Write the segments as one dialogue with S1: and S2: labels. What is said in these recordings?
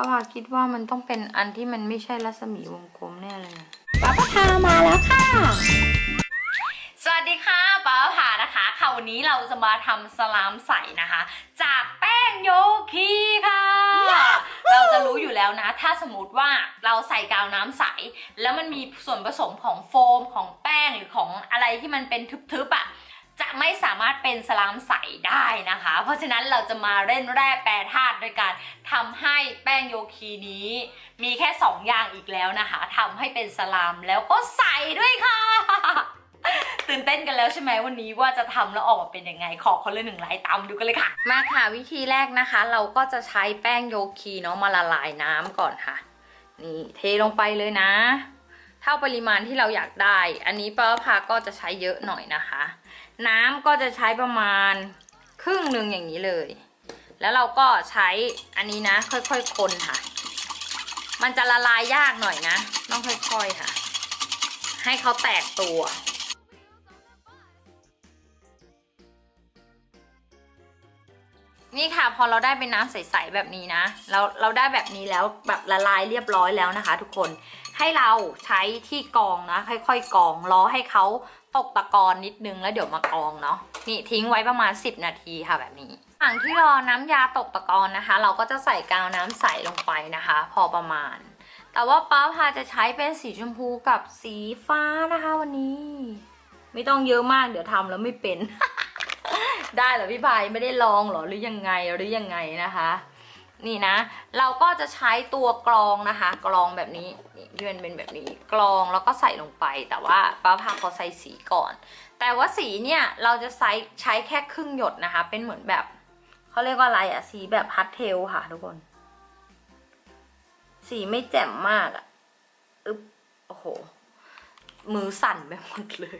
S1: ป้าพาคิดว่ามันต้องเป็นอันที่มันไม่ใช่รัศมีวงกลมแน่เลย
S2: ป้าพามาแล้วค่ะ
S3: สวัสดีค่ะป้าผานะคะ ค่ะวันนี้เราจะมาทำสลามใสนะคะ จากแป้งโยคีค่ะ เราจะรู้อยู่แล้วนะ ถ้าสมมติว่าเราใส่กาวน้ำใส แล้วมันมีส่วนผสมของโฟมของแป้งหรือของอะไรที่มันเป็นทึบๆอะ่ะ จะไม่สามารถเป็นสลามใสได้นะคะ เพราะฉะนั้นเราจะมาเล่นแร่แปรธาตุโดยการทำให้แป้งโยคีนี้ มีแค่สองอย่างอีกแล้วนะคะทำให้เป็นสลามแล้วก็ใสด้วยค่ะตื่นเต้นกันแล้วใช่ไหมวันนี้ว่าจะทำแล้วออกมาเป็นยังไง ขอคนละหนึ่งไลค์ตามดูกันเลยค่ะ
S1: มาค่ะวิธีแรกนะคะ เราก็จะใช้แป้งโยคีเนาะมาละลายน้ำก่อนค่ะ นี่เทลงไปเลยนะ เท่าปริมาณที่เราอยากได้ อันนี้ป้าพาก็จะใช้เยอะหน่อยนะคะ น้ำก็จะใช้ประมาณครึ่งหนึ่งอย่างนี้เลย แล้วเราก็ใช้อันนี้นะ ค่อยๆคนค่ะ มันจะละลายยากหน่อยนะ ต้องค่อยๆค่ะ ให้เขาแตกตัวนี่ค่ะพอเราได้เป็นน้ำใสๆแบบนี้นะเราเราได้แบบนี้แล้วแบบละลายเรียบร้อยแล้วนะคะ ทุกคน ให้เราใช้ที่กองนะ ค่อยๆกองรอให้เขาตกตะกอนนิดนึงแล้วเดี๋ยวมากองเนาะนี่ทิ้งไว้ประมาณ 10 นาทีค่ะแบบนี้หลังที่รอน้ำยาตกตะกอนนะคะ เราก็จะใส่กาวน้ำใสลงไปนะคะ พอประมาณ แต่ว่าป้าพาจะใช้เป็นสีชมพูกับสีฟ้านะคะวันนี้ ไม่ต้องเยอะมากเดี๋ยวทำแล้วไม่เป็น ได้เหรอพี่พายไม่ได้ลองหรอหรือยังไงหรือยังไงนะคะ นี่นะ เราก็จะใช้ตัวกรองนะคะ กรองแบบนี้นี่ที่มันเป็นแบบนี้กรองแล้วก็ใส่ลงไป แต่ว่าป้าพาเขาใส่สีก่อน แต่ว่าสีเนี่ยเราจะใช้ใช้แค่ครึ่งหยดนะคะ เป็นเหมือนแบบเขาเรียกว่าอะไรอะสีแบบพัดเทลค่ะทุกคน สีไม่แจ่มมากอะอึ๊บโอ้โห มือสั่นไปหมดเลย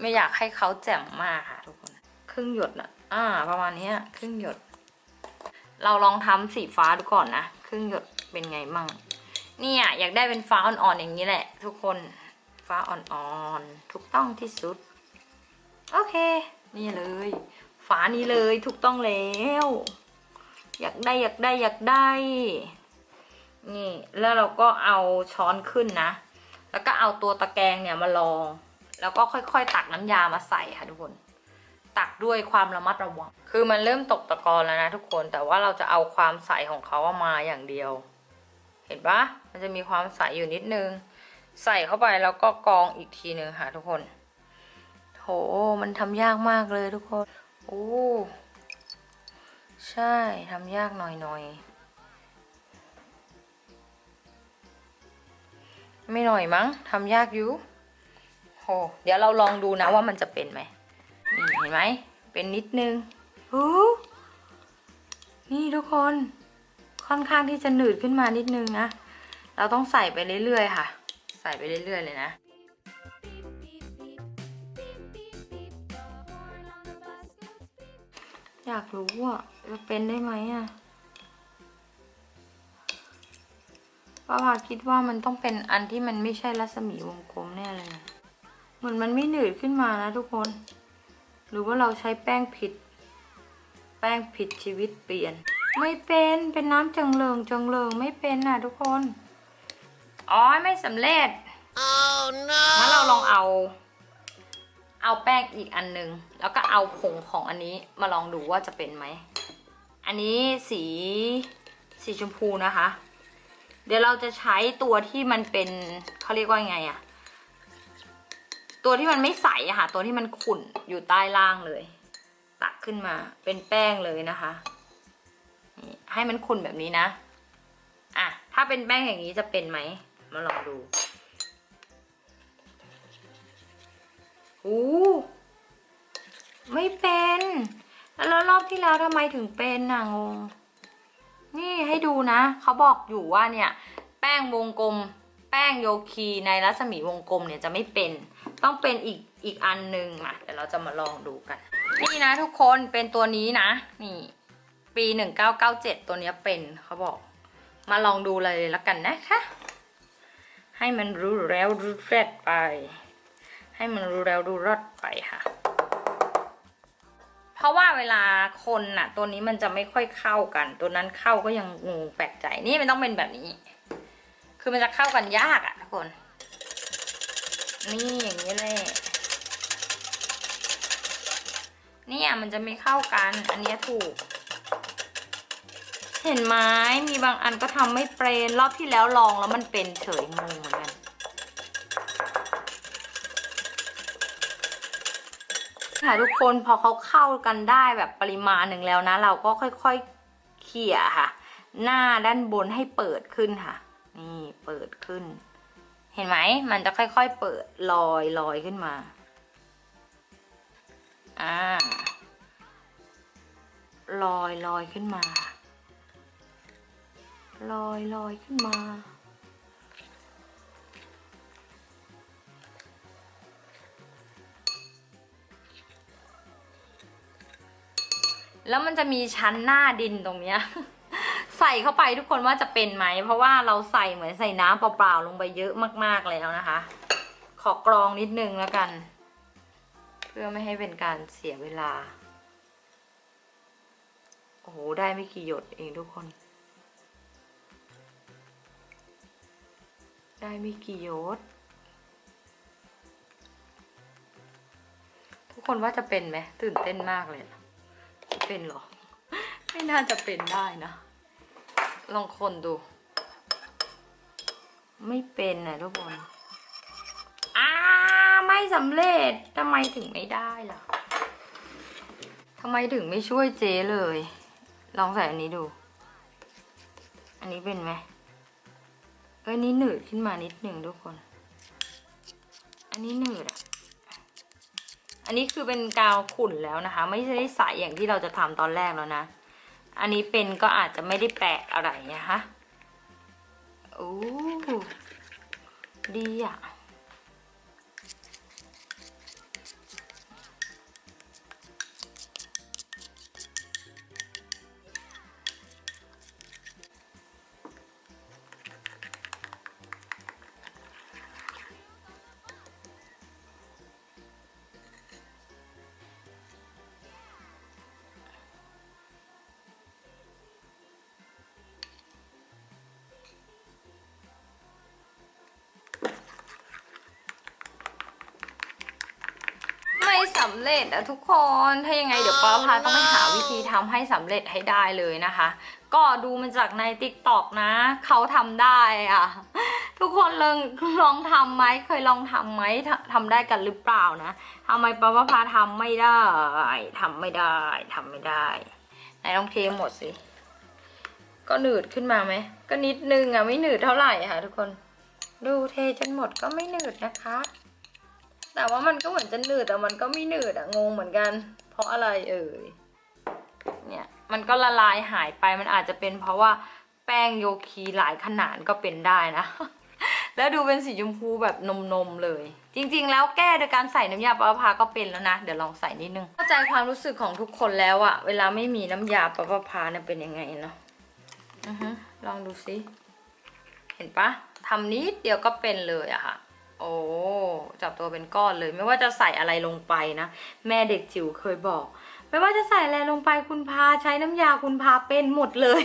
S1: ไม่อยากให้เขาแจ่มมากค่ะทุกคน ครึ่งหยดนะอ่า ประมาณนี้ครึ่งหยด เราลองทำสีฟ้าดูก่อนนะครึ่งหยดเป็นไงมั่งเนี่ยอยากได้เป็นฟ้าอ่อนๆอย่างนี้แหละ ทุกคนฟ้าอ่อนๆถูกต้องที่สุด โอเค นี่เลยฟ้านี้เลยถูกต้องแล้ว อยากได้อยากได้อยากได้ นี่ แล้วเราก็เอาช้อนขึ้นนะ แล้วก็เอาตัวตะแกรงเนี่ยมาลอง แล้วก็ค่อยๆตักน้ำยามาใส่ค่ะทุกคน ตักด้วยความระมัดระวัง คือมันเริ่มตกตะกอนแล้วนะทุกคน แต่ว่าเราจะเอาความใสของเขามาอย่างเดียว เห็นปะมันจะมีความใสอยู่นิดนึง ใส่เข้าไปแล้วก็กรองอีกทีนึงค่ะทุกคน โห มันทำยากมากเลยทุกคน โอ้ ใช่ทำยากหน่อยๆไม่หน่อยมั้งทำยากอยู่โหเดี๋ยวเราลองดูนะว่ามันจะเป็นไหม ห็นไหม เป็นนิดนึงหูนี่ทุกคน ค่อนข้างที่จะหนืดขึ้นมานิดนึงนะ เราต้องใส่ไปเรื่อยๆค่ะ ใส่ไปเรื่อยๆเลยนะอยากรู้อะจะเป็นได้ไหมอะป้าพาคิดว่ามันต้องเป็นอันที่มันไม่ใช่รัศมีวงกลมแน่เลยนะเหมือนมันไม่หนืดขึ้นมานะทุกคน หรือว่าเราใช้แป้งผิด แป้งผิดชีวิตเปลี่ยน ไม่เป็นเป็นน้ำจังเริงจังเริงไม่เป็นน่ะทุกคนอ๋อไม่สำเร็จ
S2: oh no
S1: งั้นเราลองเอา เอาแป้งอีกอันหนึ่งแล้วก็เอาผงของอันนี้มาลองดูว่าจะเป็นไหม อันนี้สีสีชมพูนะคะ เดี๋ยวเราจะใช้ตัวที่มันเป็นเขาเรียกว่าไงอะ ตัวที่มันไม่ใสอะค่ะ ตัวที่มันขุ่นอยู่ใต้ล่างเลย ตักขึ้นมาเป็นแป้งเลยนะคะให้มันขุ่นแบบนี้นะอะถ้าเป็นแป้งอย่างนี้จะเป็นไหมมาลองดูอู้ไม่เป็น แล้วรอบที่แล้วทำไมถึงเป็นน่ะงง นี่ให้ดูนะ เขาบอกอยู่ว่าเนี่ย แป้งวงกลม แป้งโยคีในรัศมีวงกลมเนี่ยจะไม่เป็น ต้องเป็นอีกอีกอันหนึ่งมาเดี๋ยวเราจะมาลองดูกัน นี่นะทุกคนเป็นตัวนี้นะ นี่ ปี 1997 ตัวนี้เป็นเขาบอก มาลองดูเลยแล้วกันนะคะ ให้มันรู้แล้วรู้แรดไป ให้มันรู้แล้วรู้รอดไปค่ะ เพราะว่าเวลาคนน่ะ ตัวนี้มันจะไม่ค่อยเข้ากัน ตัวนั้นเข้าก็ยังงงแปลกใจนี่มันต้องเป็นแบบนี้ คือมันจะเข้ากันยากอะทุกคน นี่อย่างนี้เลยเนี่ยมันจะไม่เข้ากัน อันนี้ถูก เห็นไหมมีบางอันก็ทำไม่เป็นรอบที่แล้วลองแล้วมันเป็นเฉยงงเหมือนกันค่ะทุกคนพอเขาเข้ากันได้แบบปริมาณหนึ่งแล้วนะ เราก็ค่อยๆเขี่ยค่ะ หน้าด้านบนให้เปิดขึ้นค่ะ นี่เปิดขึ้น เห็นไหมมันจะค่อยๆเปิดลอยลอยขึ้นมา อ่า ลอยลอยขึ้นมา ลอยลอยขึ้นมา แล้วมันจะมีชั้นหน้าดินตรงเนี้ย ใส่เข้าไปทุกคนว่าจะเป็นไหม เพราะว่าเราใส่เหมือนใส่น้ำเปล่าๆลงไปเยอะมากๆแล้วนะคะ ขอกรองนิดนึงแล้วกัน เพื่อไม่ให้เป็นการเสียเวลา โอ้โห ได้ไม่กี่หยดเองทุกคน ได้ไม่กี่หยดทุกคนว่าจะเป็นไหมตื่นเต้นมากเลย เป็นหรอ ไม่น่าจะเป็นได้นะ ลองคนดู ไม่เป็นนะทุกคนอ้าไม่สำเร็จทำไมถึงไม่ได้ล่ะทำไมถึงไม่ช่วยเจ๊เลย ลองใส่อันนี้ดู อันนี้เป็นไหมเอ้ยนี่หนืดขึ้นมานิดหนึ่งทุกคน อันนี้หนืดอะอันนี้คือเป็นกาวขุ่นแล้วนะคะ ไม่ใช่ใสอย่างที่เราจะทำตอนแรกแล้วนะ อันนี้เป็นก็อาจจะไม่ได้แปลกอะไรนะคะโอ้ดีอะ สำเร็จอะทุกคน ถ้ายังไงเดี๋ยวป้าพาต้องไปหาวิธีทำให้สำเร็จให้ได้เลยนะคะ ก็ดูมาจากในติ๊กตอกนะ เขาทำได้อะทุกคนลองลองทำไหมเคยลองทำไหมทำได้กันหรือเปล่านะทำไมป้าพาทำไม่ได้ทำไม่ได้ทำไม่ได้ไหนลองเทหมดสิก็หนืดขึ้นมาไหมก็นิดนึงอะไม่หนืดเท่าไหร่ค่ะ ทุกคน ดูเทจนหมดก็ไม่หนืดนะคะ แต่ว่ามันก็เหมือนจะหนืดแต่มันก็ไม่หนืดอะงงเหมือนกัน เพราะอะไรเอ่ยเนี่ยมันก็ละลายหายไปมันอาจจะเป็นเพราะว่าแป้งโยคีหลายขนาดก็เป็นได้นะ แล้วดูเป็นสีชมพูแบบนมๆเลย จริงๆ แล้วแก้โดยการใส่น้ำยาปลาพาก็เป็นแล้วนะ เดี๋ยวลองใส่นิดนึงเข้าใจความรู้สึกของทุกคนแล้วอะเวลาไม่มีน้ำยาปลาพาเนี่ยเป็นยังไงเนาะอือฮึลองดูสิเห็นปะทำนิดเดียวก็เป็นเลยอะค่ะ โอ้จับตัวเป็นก้อนเลย ไม่ว่าจะใส่อะไรลงไปนะ แม่เด็กจิ๋วเคยบอก ไม่ว่าจะใส่อะไรลงไปคุณพาใช้น้ำยาคุณพาเป็นหมดเลย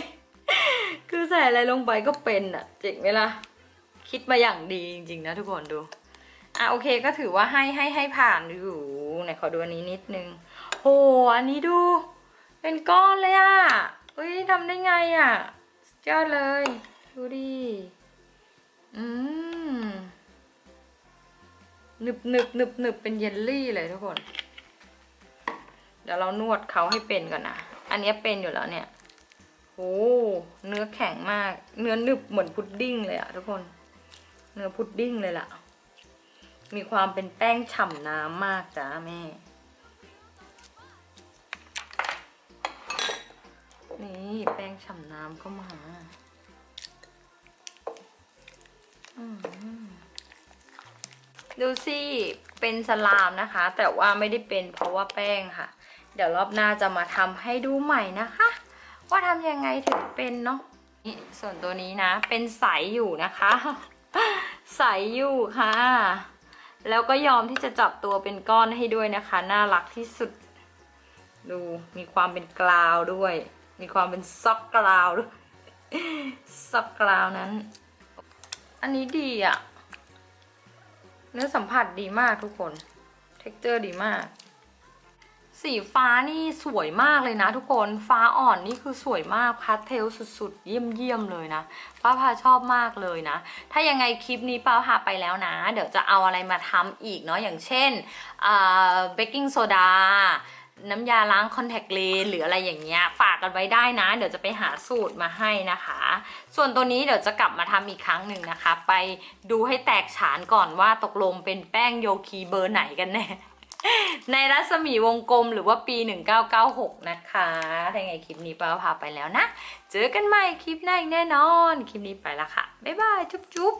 S1: คือใส่อะไรลงไปก็เป็นอะเจ๋งไหมล่ะคิดมาอย่างดีจริงๆนะทุกคนดูอะโอเคก็ถือว่าให้ให้ให้ผ่านอยู่ไหนขอดูอันนี้นิดนึงโหอันนี้ดู เป็นก้อนเลยอะเฮ้ยทำได้ไงอะสุดยอดเลย ดูดิอืม หนึบหนึบหนึบหนึบเป็นเยลลี่เลยทุกคน เดี๋ยวเรานวดเขาให้เป็นก่อนนะ อันนี้เป็นอยู่แล้วเนี่ยโอ้เนื้อแข็งมาก เนื้อหนึบเหมือนพุดดิ้งเลยอะทุกคน เนื้อพุดดิ้งเลยล่ะ มีความเป็นแป้งฉ่ำน้ำมากจ้าแม่ นี่แป้งฉ่ำน้ำก็มา อืม ดูสิเป็นสลามนะคะ แต่ว่าไม่ได้เป็นเพราะว่าแป้งค่ะ เดี๋ยวรอบหน้าจะมาทำให้ดูใหม่นะคะ ว่าทำยังไงถึงเป็นเนาะนี่ส่วนตัวนี้นะ เป็นใสอยู่นะคะ ใสอยู่ค่ะ แล้วก็ยอมที่จะจับตัวเป็นก้อนให้ด้วยนะคะ น่ารักที่สุด ดูมีความเป็นกราวด้วย มีความเป็นซอกกราวด้วยซอกกราวนั้น อันนี้ดีอะ เนื้อสัมผัสดีมากทุกคน เท็กเจอร์ดีมาก สีฟ้านี่สวยมากเลยนะทุกคน ฟ้าอ่อนนี่คือสวยมากพาสเทลสุดๆ เยี่ยมๆเลยนะ ป้าพาชอบมากเลยนะ ถ้ายังไงคลิปนี้ป้าพาไปแล้วนะ เดี๋ยวจะเอาอะไรมาทำอีกเนาะ อย่างเช่นเบกกิ้งโซดา น้ำยาล้างคอนแทคเลนหรืออะไรอย่างเงี้ยฝากกันไว้ได้นะ เดี๋ยวจะไปหาสูตรมาให้นะคะ ส่วนตัวนี้เดี๋ยวจะกลับมาทำอีกครั้งหนึ่งนะคะ ไปดูให้แตกฉานก่อนว่าตกลงเป็นแป้งโยคีเบอร์ไหนกันแน่ในรัศมีวงกลมหรือว่าปี 1996 นะคะถ้ายังไงคลิปนี้ป้าพาไปแล้วนะ เจอกันใหม่คลิปหน้าอีกแน่นอน คลิปนี้ไปละค่ะ บ๊ายบาย จุ๊บจุ๊บ